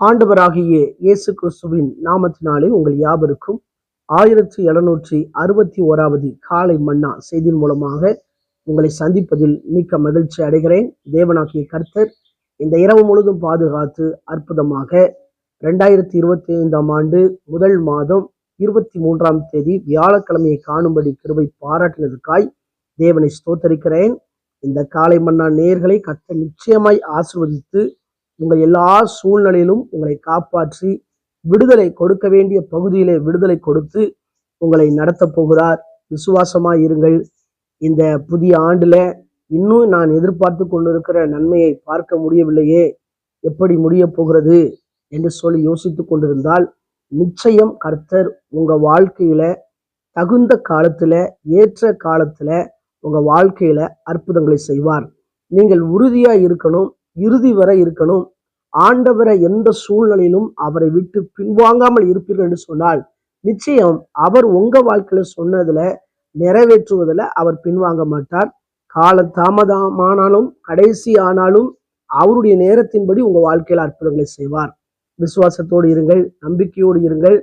ஆண்டவராகிய இயேசு கிறிஸ்துவின் நாமத்தினாலே உங்கள் யாவருக்கும் ஆயிரத்தி எழுநூற்றி அறுபத்தி ஓராவது காலை மன்னா செய்தியின் மூலமாக உங்களை சந்திப்பதில் மிக்க மகிழ்ச்சி அடைகிறேன். தேவனாகிய கர்த்தர் இந்த இரவு முழுதும் பாதுகாத்து அற்புதமாக ரெண்டாயிரத்தி இருபத்தி ஐந்தாம் ஆண்டு முதல் மாதம் இருபத்தி மூன்றாம் தேதி வியாழக்கிழமையை காணும்படி கிருபை பாராட்டினதுக்காய் தேவனை ஸ்தோத்தரிக்கிறேன். இந்த காலை மன்னா நேர்களை கத்த நிச்சயமாய் ஆசிர்வதித்து உங்கள் எல்லா சூழ்நிலையிலும் உங்களை காப்பாற்றி விடுதலை கொடுக்க வேண்டிய பகுதியிலே விடுதலை கொடுத்து உங்களை நடத்தப் போகிறார். விசுவாசமாக இருங்கள். இந்த புதிய ஆண்டுல இன்னும் நான் எதிர்பார்த்து கொண்டிருக்கிற நன்மையை பார்க்க முடியவில்லையே. எப்படி முடிய போகிறது என்று சொல்லி யோசித்து கொண்டிருந்தால் நிச்சயம் கர்த்தர் உங்க வாழ்க்கையில தகுந்த காலத்துல ஏற்ற காலத்துல உங்க வாழ்க்கையில அற்புதங்களை செய்வார். நீங்கள் உறுதியா இருக்கணும். இறுதி வரை இருக்கணும். ஆண்டவரை எந்த சூழ்நிலையிலும் அவரை விட்டு பின்வாங்காமல் இருப்பீர்கள் என்று சொன்னால் நிச்சயம் அவர் உங்க வாழ்க்கையில சொன்னதுல நிறைவேற்றுவதில் அவர் பின்வாங்க மாட்டார். கால தாமதமானாலும் கடைசி ஆனாலும் அவருடைய நேரத்தின்படி உங்க வாழ்க்கையில் அற்புதங்களை செய்வார். விசுவாசத்தோடு இருங்கள் நம்பிக்கையோடு இருங்கள்.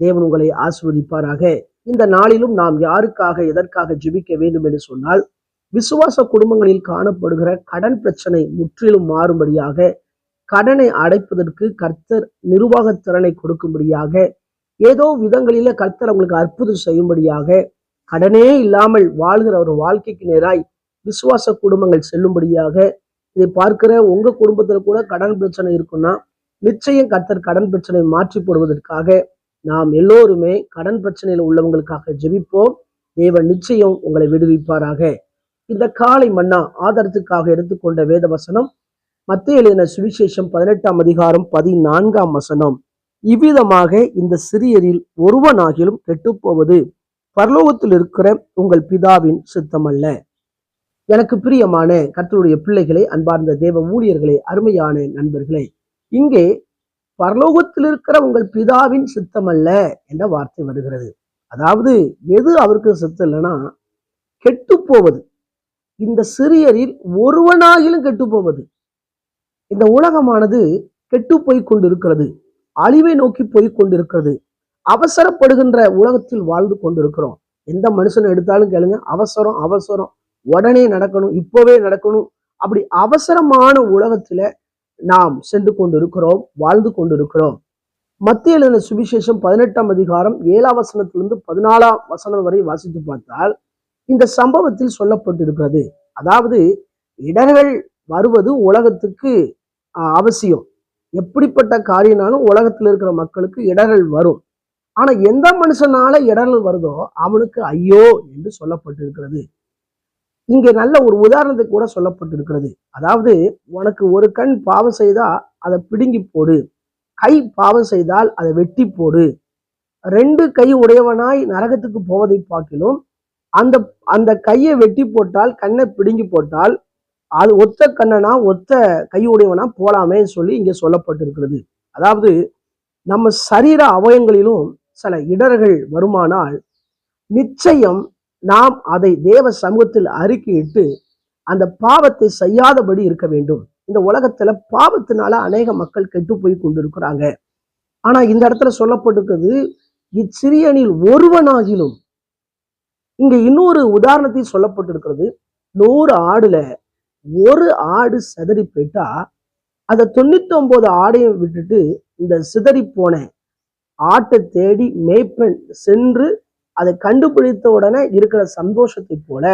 தேவன் உங்களை ஆசிர்வதிப்பாராக. இந்த நாளிலும் நாம் யாருக்காக எதற்காக ஜெபிக்க வேண்டும் என்று சொன்னால் விசுவாச குடும்பங்களில் காணப்படுகிற கடன் பிரச்சனை முற்றிலும் மாறும்படியாக கடனை அடைப்பதற்கு கர்த்தர் நிர்வாக திறனை கொடுக்கும்படியாக ஏதோ விதங்களில கர்த்தர் அவங்களுக்கு அற்புதம் செய்யும்படியாக கடனே இல்லாமல் வாழ்கிற ஒரு வாழ்க்கைக்கு நேராய் விசுவாச குடும்பங்கள் செல்லும்படியாக இதை பார்க்கிற உங்க குடும்பத்துல கூட கடன் பிரச்சனை இருக்குன்னா நிச்சயம் கர்த்தர் கடன் பிரச்சனை மாற்றி போடுவதற்காக நாம் எல்லோருமே கடன் பிரச்சனையில் உள்ளவங்களுக்காக ஜெபிப்போம். தேவன் நிச்சயம் உங்களை விடுவிப்பாராக. இந்த காலை மன்னா ஆதாரத்துக்காக எடுத்துக்கொண்ட வேத வசனம் மத்திய எழுதின சுவிசேஷம் பதினெட்டாம் அதிகாரம் பதினான்காம் வசனம். இவ்விதமாக இந்த சிறியரில் ஒருவனாகிலும் கெட்டுப்போவது பரலோகத்தில் இருக்கிற உங்கள் பிதாவின் சித்தமல்ல. எனக்கு பிரியமான கர்த்தருடைய பிள்ளைகளே அன்பார்ந்த தேவ ஊழியர்களே அருமையான நண்பர்களே இங்கே பரலோகத்தில் இருக்கிற உங்கள் பிதாவின் சித்தமல்ல என்ற வார்த்தை வருகிறது. அதாவது எது அவருக்கு சித்தம் இல்லைன்னா கெட்டு போவது இந்த சிறியரில் ஒருவனாகிலும் கெட்டு போவது இந்த உலகமானது கெட்டு போய் கொண்டிருக்கிறது. அழிவை நோக்கி போய் கொண்டிருக்கிறது. அவசரப்படுகின்ற உலகத்தில் வாழ்ந்து கொண்டிருக்கிறோம். எந்த மனுஷனை எடுத்தாலும் கேளுங்க அவசரம் அவசரம். உடனே நடக்கணும் இப்பவே நடக்கணும். அப்படி அவசரமான உலகத்துல நாம் சென்று கொண்டிருக்கிறோம் வாழ்ந்து கொண்டிருக்கிறோம். மத்திய எழுதின சுவிசேஷம் பதினெட்டாம் அதிகாரம் ஏழாம் வசனத்திலிருந்து பதினாலாம் வசனம் வரை வாசித்து பார்த்தால் இந்த சம்பவத்தில் சொல்லப்பட்டிருக்கிறது. அதாவது இடர்கள் வருவது உலகத்துக்கு அவசியம். எப்படிப்பட்ட காரியம்னாலும் உலகத்தில் இருக்கிற மக்களுக்கு இடர்கள் வரும். ஆனா எந்த மனுஷனால இடர்கள் வருதோ அவனுக்கு ஐயோ என்று சொல்லப்பட்டிருக்கிறது. இங்கே நல்ல ஒரு உதாரணத்தை கூட சொல்லப்பட்டிருக்கிறது. அதாவது உனக்கு ஒரு கண் பாவம் செய்தா அதை பிடுங்கி போடு. கை பாவம் செய்தால் அதை வெட்டி போடு. ரெண்டு கை உடையவனாய் நரகத்துக்கு போவதை பார்க்கிலும் அந்த அந்த கையை வெட்டி போட்டால் கண்ணை பிடுங்கி போட்டால் அது ஒத்த கண்ணனா ஒத்த கையுடையவனா போலாமே சொல்லி இங்கே சொல்லப்பட்டிருக்கிறது. அதாவது நம்ம சரீர அவயங்களிலும் சில இடர்கள் வருமானால் நிச்சயம் நாம் அதை தேவ சமூகத்தில் அறிக்கையிட்டு அந்த பாவத்தை செய்யாதபடி இருக்க வேண்டும். இந்த உலகத்துல பாவத்தினால அநேக மக்கள் கெட்டு போய் கொண்டிருக்கிறாங்க. ஆனா இந்த இடத்துல சொல்லப்பட்டிருக்கிறது இச்சிறியனில் ஒருவனாகிலும் இங்க இன்னொரு உதாரணத்தையும் சொல்லப்பட்டிருக்கிறது. நூறு ஆடுல ஒரு ஆடு சிதறி போயிட்டா அதை தொண்ணூத்தி ஒன்பது ஆடையும் விட்டுட்டு இந்த சிதறி போன ஆட்டை தேடி மேய்ப்பெண் சென்று அதை கண்டுபிடித்த உடனே இருக்கிற சந்தோஷத்தை போல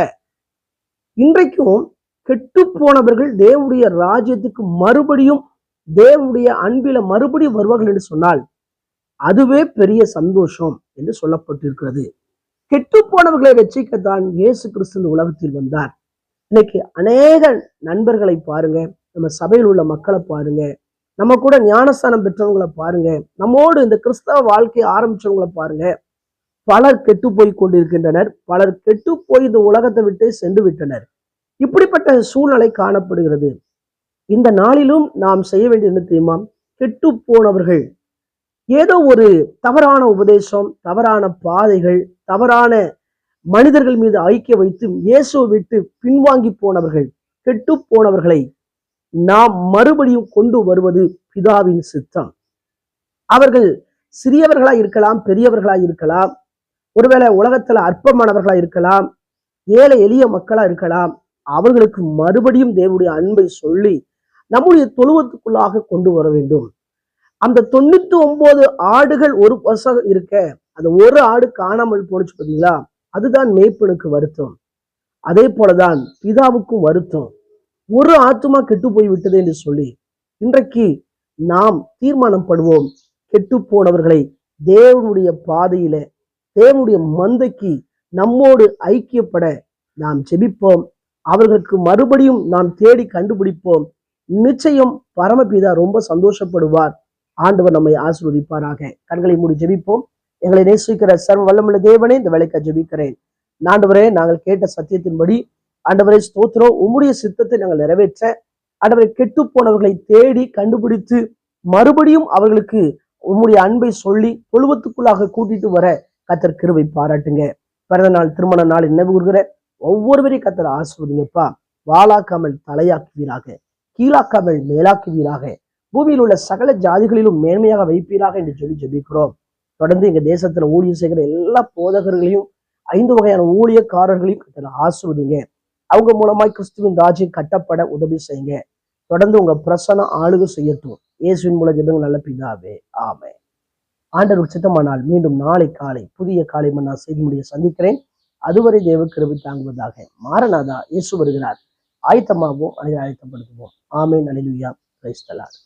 இன்றைக்கும் கெட்டு போனவர்கள் தேவனுடைய ராஜ்யத்துக்கு மறுபடியும் தேவனுடைய அன்பில மறுபடியும் வருவார்கள் என்று சொன்னால் அதுவே பெரிய சந்தோஷம் என்று சொல்லப்பட்டிருக்கிறது. கெட்டு போனவர்களை ரட்சிக்கத்தான் இயேசு கிறிஸ்து இந்த உலகத்தில் வந்தார். இன்னைக்கு அநேக நண்பர்களை பாருங்க நம்ம சபையில் உள்ள மக்களை பாருங்க நம்ம கூட ஞானஸ்தானம் பெற்றவங்களை பாருங்க நம்மோடு இந்த கிறிஸ்தவ வாழ்க்கையை ஆரம்பிச்சவங்களை பாருங்க. பலர் கெட்டு போய் கொண்டிருக்கின்றனர் பலர் கெட்டு போய் இந்த உலகத்தை விட்டு சென்று விட்டனர். இப்படிப்பட்ட சூழ்நிலை காணப்படுகிறது. இந்த நாளிலும் நாம் செய்ய வேண்டியது என்ன தெரியுமா? கெட்டு போனவர்கள் ஏதோ ஒரு தவறான உபதேசம் தவறான பாதைகள் தவறான மனிதர்கள் மீது ஐக்கிய வைத்து இயேசுவை விட்டு பின்வாங்கி போனவர்கள் கெட்டு போனவர்களை நாம் மறுபடியும் கொண்டு வருவது பிதாவின் சித்தம். அவர்கள் சிறியவர்களா இருக்கலாம் பெரியவர்களாய் இருக்கலாம் ஒருவேளை உலகத்துல அற்பமானவர்களா இருக்கலாம் ஏழை எளிய மக்களா இருக்கலாம் அவர்களுக்கு மறுபடியும் தேவனுடைய அன்பை சொல்லி நம்முடைய தொழுவத்துக்குள்ளாக கொண்டு வர வேண்டும். அந்த தொண்ணூத்தி ஒன்பது ஆடுகள் ஒரு வருஷம் இருக்க அந்த ஒரு ஆடு காணாமல் போனுச்சு பார்த்தீங்களா அதுதான் மேய்ப்பனுக்கு வருத்தம். அதே போலதான் பிதாவுக்கும் வருத்தம். ஒரு ஆத்துமா கெட்டு போய் விட்டது என்று சொல்லி இன்றைக்கு நாம் தீர்மானம் படுவோம் கெட்டு போனவர்களை தேவனுடைய பாதையில தேவனுடைய மந்தைக்கு நம்மோடு ஐக்கியப்பட நாம் ஜெபிப்போம். அவர்களுக்கு மறுபடியும் நாம் தேடி கண்டுபிடிப்போம். நிச்சயம் பரமபிதா ரொம்ப சந்தோஷப்படுவார். ஆண்டவர் நம்மை ஆசிர்வதிப்பாராக. கண்களை மூடி ஜெபிப்போம். எங்களை நேசிக்கிற சர்வ வல்லமுள்ள தேவனே இந்த வேலைக்கு ஜெபிக்கிறேன். ஆண்டவரே நாங்கள் கேட்ட சத்தியத்தின்படி ஆண்டவரே ஸ்தோத்திரம். உம்முடைய சித்தத்தை நாங்கள் நிறைவேற்ற ஆண்டவரை கெட்டு போனவர்களை தேடி கண்டுபிடித்து மறுபடியும் அவர்களுக்கு உம்முடைய அன்பை சொல்லி தொழுவத்துக்குள்ளாக கூட்டிட்டு வர கத்தர் கிருவை பாராட்டுங்க. பிறந்த நாள் திருமண நாள் நினைவு கூறுகிற ஒவ்வொருவரையும் கத்தர் ஆசிர்வதிங்கப்பா. வாளாக்காமல் தலையாக்குவீராக. கீழாக்காமல் மேலாக்குவீராக. பூமியில் உள்ள சகல ஜாதிகளிலும் மேன்மையாக வைப்பீராக என்று சொல்லி ஜெபிக்கிறோம். தொடர்ந்து எங்க தேசத்துல ஊழியம் செய்கிற எல்லா போதகர்களையும் ஐந்து வகையான ஊழியக்காரர்களையும் ஆசிர்வதிங்க. அவங்க மூலமாய் கிறிஸ்துவின் ராஜ்யம் கட்டப்பட உதவி செய்யுங்க. தொடர்ந்து உங்க பிரசனம் ஆளுக செய்யட்டும். இயேசுவின் மூலம் ஜெபங்கள் நல்ல பிதாவே. ஆமே ஆண்டவர் சித்தமானால் மீண்டும் நாளை காலை புதிய காலை மன்னா செய்தி முடிய சந்திக்கிறேன். அதுவரை தேவ கிருபி தாங்குவதாக மாரநாதா இயேசு வருகிறார். ஆயத்தமாகவும் அனைவரும் ஆயத்தப்படுத்துவோம். ஆமேன் அலிலுயா கிரைஸ்தலார்